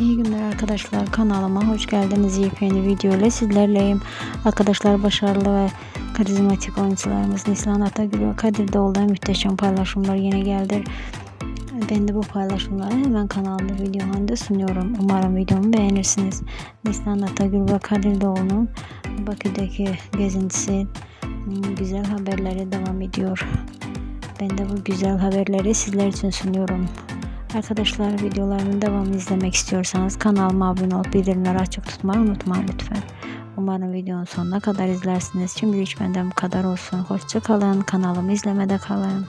İyi günler arkadaşlar kanalıma hoş geldiniz. Yepyeni video ile sizlerleyim. Arkadaşlar başarılı ve karizmatik oyuncularımız Nislan Atagül ve Kadir Doğulu'dan muhteşem paylaşımlar yine geldi. Ben de bu paylaşımları hemen kanalımda video halinde sunuyorum. Umarım videomu beğenirsiniz. Nislan Atagül ve Kadir Doğulu'nun Bakü'deki gezintisi güzel haberleri devam ediyor. Ben de bu güzel haberleri sizler için sunuyorum Arkadaşlar videolarımın devamını izlemek istiyorsanız kanalıma abone olup bildirimleri açık tutmayı unutmayın lütfen. Umarım videonun sonuna kadar izlersiniz. Şimdi hiç benden bu kadar olsun. Hoşçakalın. Kanalımı izlemede kalın.